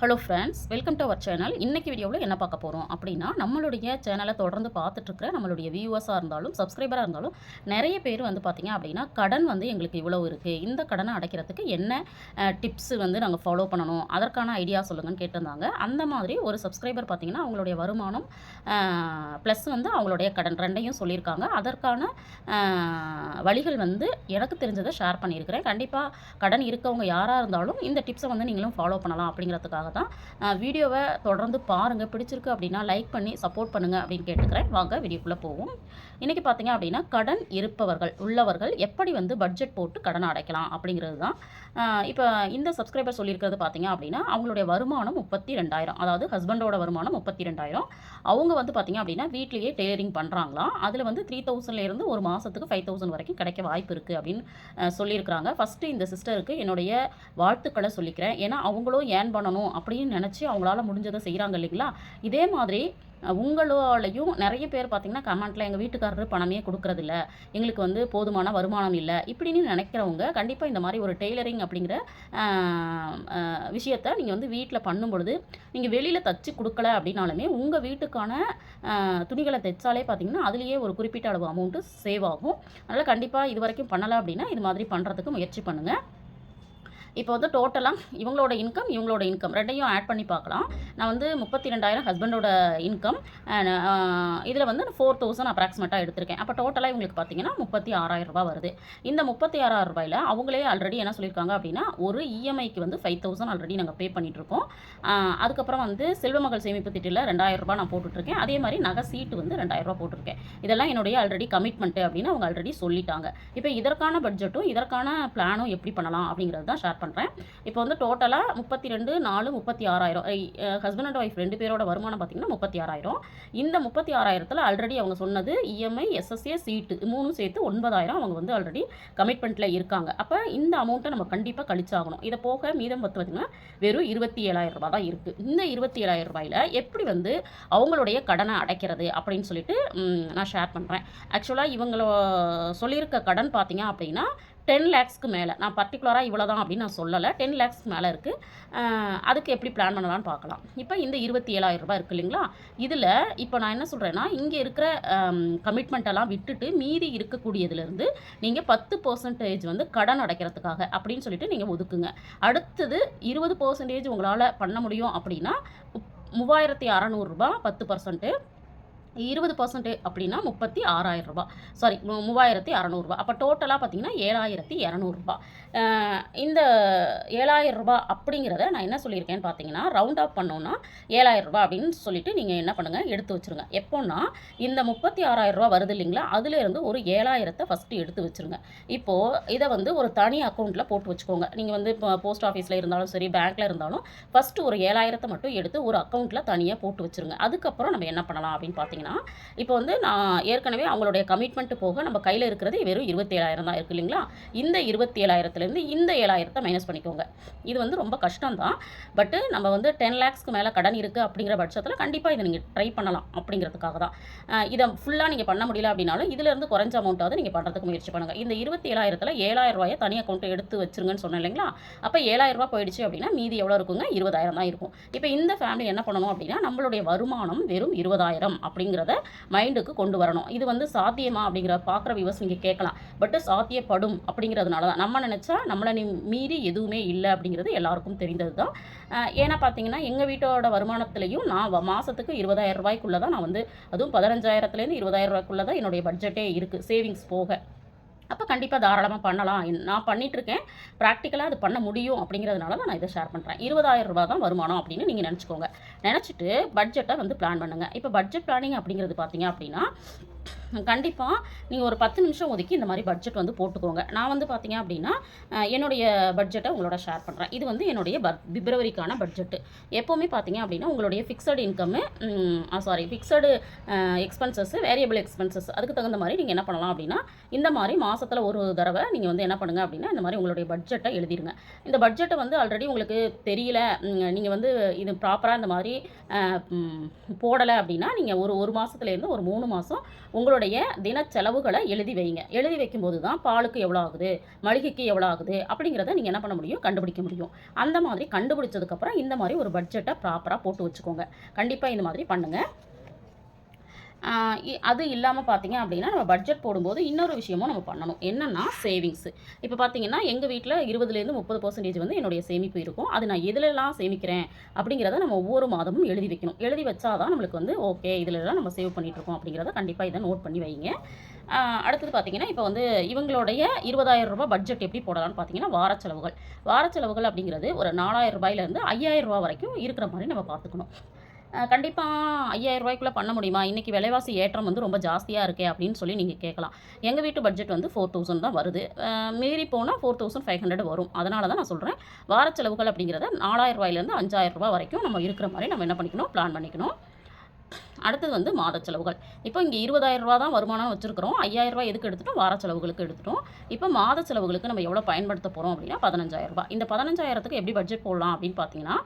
Hello friends welcome to our channel இன்றைக்கி வீடியோவில் என்ன பார்க்க போகிறோம் அப்படின்னா நம்மளுடைய சேனலை தொடர்ந்து பார்த்துட்ருக்கிற நம்மளுடைய வியூவர்ஸாக இருந்தாலும் சப்ஸ்கிரைபராக இருந்தாலும் நிறைய பேர் வந்து பார்த்திங்க அப்படின்னா கடன் வந்து எங்களுக்கு இவ்வளோ இருக்குது இந்த கடனை அடைக்கிறதுக்கு என்ன டிப்ஸ் வந்து நாங்கள் ஃபாலோ பண்ணணும்? அதற்கான ஐடியா சொல்லுங்கன்னு கேட்டிருந்தாங்க. அந்த மாதிரி ஒரு சப்ஸ்கிரைபர் பார்த்திங்கன்னா அவங்களுடைய வருமானம் ப்ளஸ் வந்து அவங்களுடைய கடன் ரெண்டையும் சொல்லியிருக்காங்க. அதற்கான வழிகள் வந்து எனக்கு தெரிஞ்சதை ஷேர் பண்ணியிருக்கிறேன். கண்டிப்பாக கடன் இருக்கவங்க யாராக இருந்தாலும் இந்த டிப்ஸை வந்து நீங்களும் ஃபாலோ பண்ணலாம் அப்படிங்கிறதுக்காக தான் வீடியோவை தொடர்ந்து பாருங்கள் பிடிச்சிருக்கு அப்படின்னா லைக் பண்ணி சப்போர்ட் பண்ணுங்கள் அப்படின்னு கேட்டுக்கிறேன். வாங்க வீடியோக்குள்ளே போவோம். இன்றைக்கி பார்த்தீங்க அப்படின்னா கடன் இருப்பவர்கள் உள்ளவர்கள் எப்படி வந்து பட்ஜெட் போட்டு கடன் அடைக்கலாம் அப்படிங்கிறது தான் இப்போ இந்த சப்ஸ்கிரைபர் சொல்லியிருக்கிறது பார்த்தீங்க அப்படின்னா அவங்களுடைய வருமானம் முப்பத்தி ரெண்டாயிரம் அதாவது ஹஸ்பண்டோட வருமானம் முப்பத்தி ரெண்டாயிரம் அவங்க வந்து பார்த்தீங்க அப்படின்னா வீட்லேயே டெய்லரிங் பண்ணுறாங்களாம் அதில் வந்து த்ரீ தௌசண்ட்லேருந்து ஒரு மாதத்துக்கு ஃபைவ் தௌசண்ட் வரைக்கும் கிடைக்க வாய்ப்பு இருக்குது அப்படின்னு சொல்லியிருக்கிறாங்க. ஃபஸ்ட்டு இந்த சிஸ்டருக்கு என்னுடைய வாழ்த்துக்களை சொல்லிக்கிறேன். ஏன்னா அவங்களும் ஏர்ன் பண்ணணும் அப்படின்னு நினச்சி அவங்களால முடிஞ்சதை செய்கிறாங்க இல்லைங்களா? இதே மாதிரி உங்களாலையும் நிறைய பேர் பார்த்தீங்கன்னா கமெண்ட்டில் எங்கள் வீட்டுக்காரர் பணமே கொடுக்கறதில்ல எங்களுக்கு வந்து போதுமான வருமானம் இல்லை இப்படின்னு நினைக்கிறவங்க கண்டிப்பாக இந்த மாதிரி ஒரு டெய்லரிங் அப்படிங்கிற விஷயத்த நீங்கள் வந்து வீட்டில் பண்ணும் பொழுது நீங்கள் வெளியில் தச்சு கொடுக்கல அப்படின்னாலுமே உங்கள் வீட்டுக்கான துணிகளை தைச்சாலே பார்த்தீங்கன்னா அதுலேயே ஒரு குறிப்பிட்ட அளவு அமௌண்ட்டு சேவ் ஆகும். அதனால் கண்டிப்பாக இது வரைக்கும் பண்ணலை அப்படின்னா இது மாதிரி பண்ணுறதுக்கு முயற்சி பண்ணுங்கள் இப்போ வந்து டோட்டலாக இவங்களோட இன்கம் இவங்களோட இன்கம் ரெண்டையும் ஆட் பண்ணி பார்க்கலாம். நான் வந்து முப்பத்தி ரெண்டாயிரம் ஹஸ்பண்டோட இன்கம் இதில் வந்து ஃபோர் தௌசண்ட் அப்ராக்சிமேட்டாக எடுத்திருக்கேன். அப்போ டோட்டலாக இவங்களுக்கு பார்த்தீங்கன்னா முப்பத்தி ஆறாயிரம் ரூபாய் வருது. இந்த முப்பத்தி ஆறாயிரம் ரூபாயில் அவங்களே ஆல்ரெடி என்ன சொல்லியிருக்காங்க அப்படின்னா ஒரு இஎம்ஐக்கு வந்து ஃபைவ் தௌசண்ட் ஆல்ரெடி நாங்கள் பே பண்ணிகிட்ருக்கோம் அதுக்கப்புறம் வந்து செல்வமகள் சேமிப்பு திட்டில் ரெண்டாயிரம் ரூபாய் நான் போட்டுட்ருக்கேன் அதே மாதிரி நகை சீட்டு வந்து ரெண்டாயிரம் போட்டிருக்கேன். இதெல்லாம் என்னுடைய ஆல்ரெடி கமிட்மெண்ட்டு அப்படின்னு அவங்க ஆல்ரெடி சொல்லிட்டாங்க. இப்போ இதற்கான பட்ஜெட்டும் இதற்கான பிளானும் எப்படி பண்ணலாம் அப்படிங்கிறது தான் ஷேர் பண்ணுறேன் இப்போ வந்து டோட்டலாக முப்பத்தி ரெண்டு நாலு முப்பத்தி ஆறாயிரம் ஹஸ்பண்ட் அண்ட் ஒய்ஃப் ரெண்டு பேரோட வருமானம் பார்த்தீங்கன்னா முப்பத்தி ஆறாயிரம் இந்த முப்பத்தி ஆறாயிரத்தில் ஆல்ரெடி அவங்க சொன்னது இஎம்ஐ எஸ்எஸ்ஏ சீட்டு மூணும் சேர்த்து ஒன்பதாயிரம் அவங்க வந்து ஆல்ரெடி கமிட்மெண்ட்டில் இருக்காங்க. அப்போ இந்த அமௌண்ட்டை நம்ம கண்டிப்பாக கழிச்சாகணும். இதை போக மீதம் பத்து பார்த்திங்கன்னா வெறும் இருபத்தி ஏழாயிரம் ரூபாய் தான் இருக்குது இந்த இருபத்தி ஏழாயிரம் ரூபாயில் எப்படி வந்து அவங்களுடைய கடனை அடைக்கிறது அப்படின்னு சொல்லிட்டு நான் ஷேர் பண்ணுறேன் ஆக்சுவலாக இவங்கள சொல்லியிருக்க கடன் பார்த்தீங்க அப்படின்னா டென் லேக்ஸ்க்கு மேலே. நான் பர்டிகுலராக இவ்வளோ தான் அப்படின்னு நான் சொல்லலை. டென் லேக்ஸ்க்கு மேலே இருக்குது அதுக்கு எப்படி பிளான் பண்ணலான்னு பார்க்கலாம். இப்போ இந்த இருபத்தி ஏழாயிரம் ரூபாய் இருக்கு இல்லைங்களா? இதில் இப்போ நான் என்ன சொல்கிறேன்னா இங்கே இருக்கிற கமிட்மெண்ட் எல்லாம் விட்டுட்டு மீதி இருக்கக்கூடியதுலேருந்து நீங்கள் பத்து பர்சன்டேஜ் வந்து கடன் அடைக்கிறதுக்காக அப்படின்னு சொல்லிட்டு நீங்கள் ஒதுக்குங்க. அடுத்தது இருபது பர்சன்டேஜ் உங்களால் பண்ண முடியும் அப்படின்னா மூவாயிரத்தி அறநூறுரூபா பத்து பர்சன்ட்டு இருபது பர்சன்ட் அப்படின்னா முப்பத்தி ஆறாயிரம் ரூபாய் சாரி மூவாயிரத்தி அறநூறுபா அப்போ டோட்டலாக பார்த்தீங்கன்னா ஏழாயிரத்தி இரநூறுபா இந்த ஏழாயிரம் அப்படிங்கிறத நான் என்ன சொல்லியிருக்கேன்னு பார்த்தீங்கன்னா ரவுண்ட் ஆஃப் பண்ணோன்னா ஏழாயிரம் ரூபா அப்படின்னு சொல்லிட்டு நீங்கள் என்ன பண்ணுங்கள் எடுத்து வச்சுருங்க. எப்போன்னா இந்த முப்பத்தி ஆறாயிரம் ரூபா வருது இல்லைங்களா அதுலேருந்து ஒரு ஏழாயிரத்தை ஃபஸ்ட்டு எடுத்து வச்சுருங்க. இப்போது இதை வந்து ஒரு தனி அக்கௌண்ட்டில் போட்டு வச்சுக்கோங்க. நீங்கள் வந்து இப்போ போஸ்ட் ஆஃபீஸில் இருந்தாலும் சரி பேங்க்கில் இருந்தாலும் ஃபஸ்ட்டு ஒரு ஏழாயிரத்தை மட்டும் எடுத்து ஒரு அக்கௌண்ட்டில் தனியாக போட்டு வச்சுருங்க. அதுக்கப்புறம் நம்ம என்ன பண்ணலாம் அப்படின்னு பார்த்தீங்கன்னா இப்போ வந்து நான் ஏற்கனவே அவங்களுடைய கமிட்மெண்ட் போக நம்ம கையில் இருக்கிறது வெறும் இருபத்தி ஏழாயிரம் தான் இருக்கு இல்லைங்களா? இந்த இருபத்தி ஏழாயிரத்துலேருந்து இந்த ஏழாயிரத்தை மைனஸ் பண்ணிக்கோங்க. இது வந்து ரொம்ப கஷ்டம் தான் பட்டு நம்ம வந்து டென் லேக்ஸ்க்கு மேலே கடன் இருக்குது அப்படிங்கிற பட்சத்தில் கண்டிப்பாக இதை நீங்கள் ட்ரை பண்ணலாம் அப்படிங்கிறதுக்காக தான். இதை ஃபுல்லாக நீங்கள் பண்ண முடியல அப்படின்னாலும் இதுலேருந்து குறைஞ்ச அமௌண்ட்டாவது நீங்கள் பண்ணுறதுக்கு முயற்சி பண்ணுங்கள் இந்த இருபத்தி ஏழாயிரத்தில் ஏழாயிரம் ரூபாயை தனி அக்கௌண்ட்டை எடுத்து வச்சிருங்கன்னு சொன்னேன் இல்லைங்களா? அப்போ ஏழாயிரம் ரூபாய் போயிடுச்சு அப்படின்னா மீதி எவ்வளோ இருக்குங்க? இருபதாயிரம் தான் இருக்கும். இப்போ இந்த ஃபேமிலி என்ன பண்ணணும் அப்படின்னா நம்மளுடைய வருமானம் வெறும் இருபதாயிரம் அப்படிங்கிறத மைண்டுக்கு கொண்டு வரணும். இது வந்து சாத்தியமா அப்படிங்கிற பார்க்குற வியூவர்ஸ் நீங்கள் கேட்கலாம். பட் சாத்தியப்படும் அப்படிங்கிறதுனால தான் நம்ம நினச்சா நம்மளை நீ மீறி எதுவுமே இல்லை அப்படிங்கிறது எல்லாருக்கும் தெரிந்தது தான் ஏன்னா பார்த்தீங்கன்னா எங்கள் வீட்டோட வருமானத்துலேயும் நான் மாதத்துக்கு இருபதாயிரம் ரூபாய்க்குள்ளே தான் நான் வந்து அதுவும் பதினஞ்சாயிரத்துலேருந்து இருபதாயிரம் ரூபாய்க்குள்ளே தான் என்னுடைய பட்ஜெட்டே இருக்குது சேவிங்ஸ் போக. அப்போ கண்டிப்பாக தாராளமாக பண்ணலாம். நான் பண்ணிகிட்ருக்கேன் ப்ராக்டிக்கலாக அது பண்ண முடியும் அப்படிங்கிறதுனால தான் நான் இதை ஷேர் பண்ணுறேன் இருபதாயிரம் ரூபா தான் வருமானம் அப்படின்னு நீங்கள் நினச்சிக்கோங்க. நினச்சிட்டு பட்ஜெட்டை வந்து பிளான் பண்ணுங்கள் இப்போ பட்ஜெட் பிளானிங் அப்படிங்கிறது பார்த்தீங்க அப்படின்னா கண்டிப்பாக நீங்கள் ஒரு பத்து நிமிஷம் ஒதுக்கி இந்த மாதிரி பட்ஜெட் வந்து போட்டுக்கோங்க. நான் வந்து பார்த்தீங்க அப்படின்னா என்னுடைய பட்ஜெட்டை உங்களோட ஷேர் பண்ணுறேன் இது வந்து என்னுடைய பர் பிப்ரவரிக்கான பட்ஜெட்டு எப்போவுமே பார்த்தீங்க அப்படின்னா உங்களுடைய fixed income sorry fixed expenses variable expenses அதுக்கு தகுந்த மாதிரி நீங்கள் என்ன பண்ணலாம் அப்படின்னா இந்த மாதிரி மாதத்தில் ஒரு தடவை நீங்கள் வந்து என்ன பண்ணுங்கள் அப்படின்னா இந்த மாதிரி உங்களுடைய பட்ஜெட்டை எழுதிருங்க. இந்த பட்ஜெட்டை வந்து ஆல்ரெடி உங்களுக்கு தெரியல நீங்கள் வந்து இது ப்ராப்பராக இந்த மாதிரி போடலை அப்படின்னா நீங்கள் ஒரு ஒரு மாதத்துலேருந்து ஒரு மூணு மாதம் உங்களோட உங்களுடைய தின செலவுகளை எழுதி வைங்க. எழுதி வைக்கும்போது தான் பாலுக்கு எவ்வளோ ஆகுது மளிகைக்கு எவ்வளோ ஆகுது அப்படிங்கிறத நீங்கள் என்ன பண்ண முடியும்? கண்டுபிடிக்க முடியும். அந்த மாதிரி கண்டுபிடிச்சதுக்கப்புறம் இந்த மாதிரி ஒரு பட்ஜெட்டை ப்ராப்பராக போட்டு வச்சுக்கோங்க. கண்டிப்பாக இந்த மாதிரி பண்ணுங்கள் அது இல்லாமல் பார்த்தீங்க அப்படின்னா நம்ம பட்ஜெட் போடும்போது இன்னொரு விஷயமும் நம்ம பண்ணணும். என்னென்னா சேவிங்ஸ் இப்போ பார்த்தீங்கன்னா எங்கள் வீட்டில் இருபதுலேருந்து முப்பது பர்சன்டேஜ் வந்து என்னுடைய சேமிப்பு இருக்கும். அது நான் எதுலெல்லாம் சேமிக்கிறேன் அப்படிங்கிறத நம்ம ஒவ்வொரு மாதமும் எழுதி வைக்கணும். எழுதி வச்சா தான் நம்மளுக்கு வந்து ஓகே இதிலெல்லாம் நம்ம சேவ் பண்ணிகிட்ருக்கோம் இருக்கோம் அப்படிங்கிறத கண்டிப்பாக இதை நோட் பண்ணி வைங்க. அடுத்தது பார்த்தீங்கன்னா இப்போ வந்து இவங்களுடைய இருபதாயிரம் ரூபாய் பட்ஜெட் எப்படி போடலாம்னு பார்த்தீங்கன்னா வார செலவுகள் வார செலவுகள் அப்படிங்கிறது ஒரு நாலாயிரம் ரூபாயிலேருந்து ஐயாயிரம் ரூபாய் வரைக்கும் இருக்கிற மாதிரி நம்ம பார்த்துக்கணும் கண்டிப்பாக ஐயாயிரம் ரூபாய்க்குள்ளே பண்ண முடியுமா? இன்றைக்கி விலைவாசி ஏற்றம் வந்து ரொம்ப ஜாஸ்தியாக இருக்கே அப்படின்னு சொல்லி நீங்கள் கேட்கலாம். எங்கள் வீட்டு பட்ஜெட் வந்து ஃபோர் தௌசண்ட் தான் வருது. மீறி போனால் ஃபோர் தௌசண்ட் ஃபைவ் ஹண்ட்ரட் வரும். அதனால தான் நான் சொல்கிறேன் வார செலவுகள் அப்படிங்கிறத நாலாயிரம் ரூபாயிலேருந்து அஞ்சாயிரம் ரூபாய் வரைக்கும் நம்ம இருக்கிற மாதிரி நம்ம என்ன பண்ணிக்கணும்? பிளான் பண்ணிக்கணும். அடுத்தது வந்து மாத செலவுகள். இப்போ இங்கே இருபதாயிரம் ரூபா தான் வருமானம் வச்சுருக்கிறோம். ஐயாயிரம் ரூபா எதுக்கு எடுத்துட்டோம்? வார செலவுகளுக்கு எடுத்துட்டோம். இப்போ மாத செலவுகளுக்கு நம்ம எவ்வளோ பயன்படுத்த போகிறோம் அப்படின்னா பதினஞ்சாயிரம் ரூபா இந்த பதினஞ்சாயிரத்துக்கு எப்படி பட்ஜெட் போடலாம் அப்படின்னு பார்த்தீங்கன்னா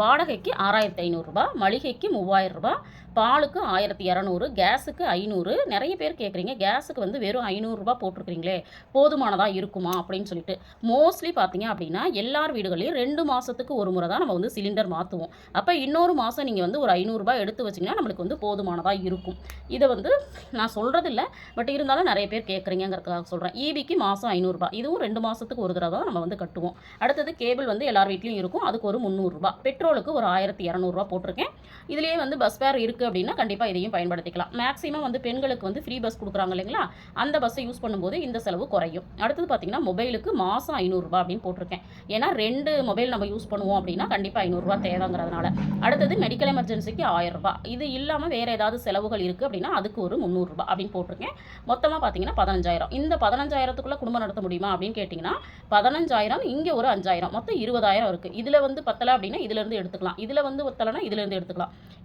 வாடகைக்கு ஆறாயிரத்தி ஐநூறுரூபா மளிகைக்கு மூவாயிரம் ரூபா பாலுக்கு ஆயிரத்தி இரநூறு கேஸுக்கு ஐநூறு. நிறைய பேர் கேட்குறீங்க கேஸுக்கு வந்து வெறும் ஐநூறுரூபா போட்டிருக்கிறீங்களே போதுமானதாக இருக்குமா அப்படின்னு சொல்லிட்டு. மோஸ்ட்லி பார்த்தீங்க அப்படின்னா எல்லார் வீடுகளையும் ரெண்டு மாதத்துக்கு ஒரு முறை தான் நம்ம வந்து சிலிண்டர் மாற்றுவோம் அப்போ இன்னொரு மாதம் நீங்கள் வந்து வந்து ஒரு ஐநூறுரூபா எடுத்து வச்சிங்கன்னா நம்மளுக்கு வந்து போதுமானதாக இருக்கும். இதை வந்து நான் சொல்கிறதில்ல பட் இருந்தாலும் நிறைய பேர் கேட்குறீங்கிறதுக்காக சொல்கிறேன் ஈபிக்கு மாதம் ஐநூறுரூபா இதுவும் ரெண்டு மாதத்துக்கு ஒரு தடவை தான் நம்ம வந்து கட்டுவோம். அடுத்தது கேபிள் வந்து எல்லார் வீட்லேயும் இருக்கும். அதுக்கு ஒரு முந்நூறுரூபா பெட்ரோலுக்கு ஒரு ஆயிரத்தி இரநூறுவா போட்டிருக்கேன். இதுலேயே வந்து பஸ் ஃபேர் இருக்குது அப்படின்னா கண்டிப்பாக இதையும் பயன்படுத்திக்கலாம். மேக்ஸிமம் வந்து பெண்களுக்கு வந்து ஃப்ரீ பஸ் கொடுக்குறாங்க இல்லைங்களா? அந்த பஸ்ஸை யூஸ் பண்ணும்போது இந்த செலவு குறையும். அடுத்தது பார்த்தீங்கன்னா மொபைலுக்கு மாதம் ஐநூறுரூபா அப்படின்னு போட்டிருக்கேன். ஏன்னா ரெண்டு மொபைல் நம்ம யூஸ் பண்ணுவோம் அப்படின்னா கண்டிப்பாக ஐநூறுரூவா தேவைங்கிறதுனால. அடுத்தது மெடிக்கல் எமர்ஜென்சிக்கு ஆயிரம் இது இல்லாமல் வேறு ஏதாவது செலவுகள் இருக்குது அப்படின்னா அதுக்கு ஒரு முந்நூறுரூபா அப்படின்னு போட்டிருக்கேன். மொத்தமாக பார்த்தீங்கன்னா பதினஞ்சாயிரம். இந்த பதினஞ்சாயிரத்துக்குள்ளே குடும்பம் நடத்த முடியுமா அப்படின்னு கேட்டிங்கன்னா பதினஞ்சாயிரம் இங்கே ஒரு அஞ்சாயிரம். மொத்தம் இருபதாயிரம் இருக்குது இதில் வந்து பத்தலை அப்படின்னா இதுலேருந்து எடுத்துக்கலாம். இதில் வந்து பத்தலைன்னா இதுலேருந்து எடுத்துக்கலாம்.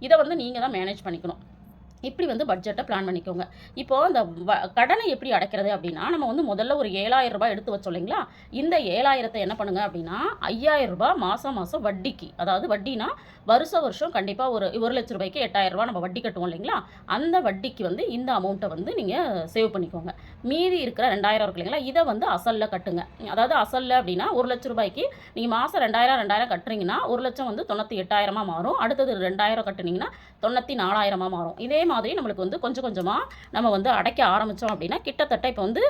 இதை வந்து நீங்கள் தான் மேனேஜ் பண்ணிக்கணும். இப்படி வந்து பட்ஜெட்டை பிளான் பண்ணிக்கோங்க. இப்போது இந்த வ- கடனை எப்படி அடைக்கிறது அப்படின்னா நம்ம வந்து முதல்ல ஒரு ஏழாயிரம் ரூபாய் எடுத்து வச்சோம் இல்லைங்களா? இந்த ஏழாயிரத்தை என்ன பண்ணுங்க அப்படின்னா ஐயாயிரம் ரூபாய் மாதம் மாதம் வட்டிக்கு அதாவது வட்டினா வருஷ வருஷம் கண்டிப்பாக ஒரு ஒரு லட்ச ரூபாய்க்கு எட்டாயிரம் ரூபாய் நம்ம வட்டி கட்டுவோம் இல்லைங்களா? அந்த வட்டிக்கு வந்து இந்த அமௌண்ட்டை வந்து நீங்கள் சேவ் பண்ணிக்கோங்க. மீதி இருக்கிற ரெண்டாயிரம் இருக்கு இல்லைங்களா? இதை வந்து அசலில் கட்டுங்க. அதாவது அசலில் அப்படின்னா ஒரு லட்ச ரூபாய்க்கு நீங்கள் மாதம் ரெண்டாயிரம் ரெண்டாயிரம் கட்டுறீங்கன்னா ஒரு லட்சம் வந்து தொண்ணூற்றி எட்டாயிரமாக மாறும். அடுத்தது ரெண்டாயிரம் கட்டுனீங்கன்னா தொண்ணூற்றி நாலாயிரமாக மாறும். இதே மாதிரி நம்மளுக்கு வந்து கொஞ்சம் கொஞ்சமாக நம்ம வந்து அடைக்க ஆரம்பித்தோம் அப்படின்னா கிட்டத்தட்ட இப்போ வந்து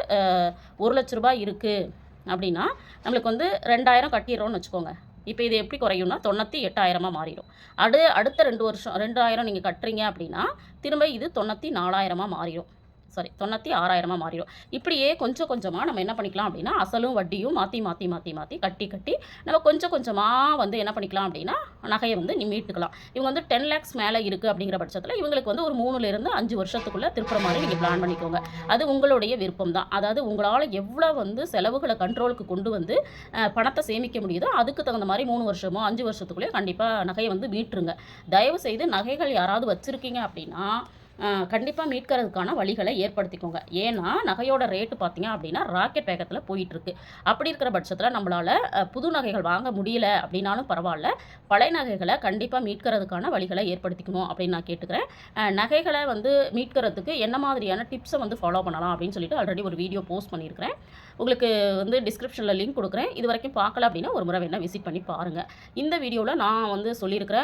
ஒரு லட்ச ரூபாய் இருக்குது அப்படின்னா நம்மளுக்கு வந்து ரெண்டாயிரம் கட்டிடுறோம்னு வச்சுக்கோங்க. இப்போ இது எப்படி குறையும்னா தொண்ணூற்றி எட்டாயிரமாக மாறிடும். அடு அடுத்த ரெண்டு வருஷம் ரெண்டாயிரம் நீங்கள் கட்டுறீங்க அப்படின்னா திரும்ப இது தொண்ணூற்றி நாலாயிரமாக மாறிடும். சாரி தொண்ணூற்றி ஆறாயிரமாக மாறிடும். இப்படியே கொஞ்சம் கொஞ்சமாக நம்ம என்ன பண்ணிக்கலாம் அப்படின்னா அசலும் வட்டியும் மாற்றி மாற்றி மாற்றி மாற்றி கட்டி கட்டி நம்ம கொஞ்சம் கொஞ்சமாக வந்து என்ன பண்ணிக்கலாம் அப்படின்னா நகையை வந்து நீ மீட்டுக்கலாம். இவங்க வந்து டென் லேக்ஸ் மேலே இருக்குது அப்படிங்கிற பட்சத்தில் இவங்களுக்கு வந்து ஒரு மூணுலேருந்து அஞ்சு வருஷத்துக்குள்ளே திருப்புற மாதிரி நீங்கள் பிளான் பண்ணிக்கோங்க. அது உங்களுடைய விருப்பம் தான். அதாவது உங்களால் எவ்வளோ வந்து செலவுகளை கண்ட்ரோலுக்கு கொண்டு வந்து பணத்தை சேமிக்க முடியுதோ அதுக்கு தகுந்த மாதிரி மூணு வருஷமோ அஞ்சு வருஷத்துக்குள்ளேயே கண்டிப்பாக நகையை வந்து மீட்டுருங்க. தயவு செய்து நகைகள் யாராவது வச்சுருக்கீங்க அப்படின்னா கண்டிப்பாக மீட்கிறதுக்கான வழிகளை ஏற்படுத்திக்கோங்க. ஏன்னா நகையோட ரேட்டு பார்த்தீங்க அப்படின்னா ராக்கெட் வேகத்தில் போயிட்டுருக்கு. அப்படி இருக்கிற பட்சத்தில் நம்மளால் புது நகைகள் வாங்க முடியல அப்படின்னாலும் பரவாயில்ல. பழைய நகைகளை கண்டிப்பாக மீட்கிறதுக்கான வழிகளை ஏற்படுத்திக்கணும் அப்படின்னு நான் கேட்டுக்கிறேன். நகைகளை வந்து மீட்கிறதுக்கு என்ன மாதிரியான டிப்ஸை வந்து ஃபாலோ பண்ணலாம் அப்படின்னு சொல்லிட்டு ஆல்ரெடி ஒரு வீடியோ போஸ்ட் பண்ணியிருக்கிறேன். உங்களுக்கு வந்து டிஸ்கிரிப்ஷனில் லிங்க் கொடுக்குறேன். இது வரைக்கும் பார்க்கல அப்படின்னா ஒரு முறை வேணால் விசிட் பண்ணி பாருங்கள் இந்த வீடியோவில் நான் வந்து சொல்லியிருக்கிற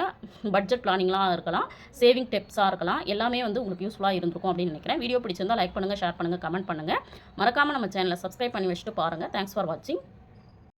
பட்ஜெட் பிளானிங்லாம் இருக்கலாம் சேவிங் டிப்ஸாக இருக்கலாம் எல்லாமே வந்து உங்களுக்கு யூஸ்ஃபுல்லாக இருந்திருக்கும் அப்படின்னு நினைக்கிறேன். வீடியோ பிடிச்சிருந்தா லைக் பண்ணுங்கள் ஷேர் பண்ணுங்கள் கமெண்ட் பண்ணுங்கள் மறக்காமல் நம்ம சேனலை சப்ஸ்கிரைப் பண்ணி வச்சுட்டு பாருங்கள் தேங்க்ஸ் ஃபார் வாட்சிங்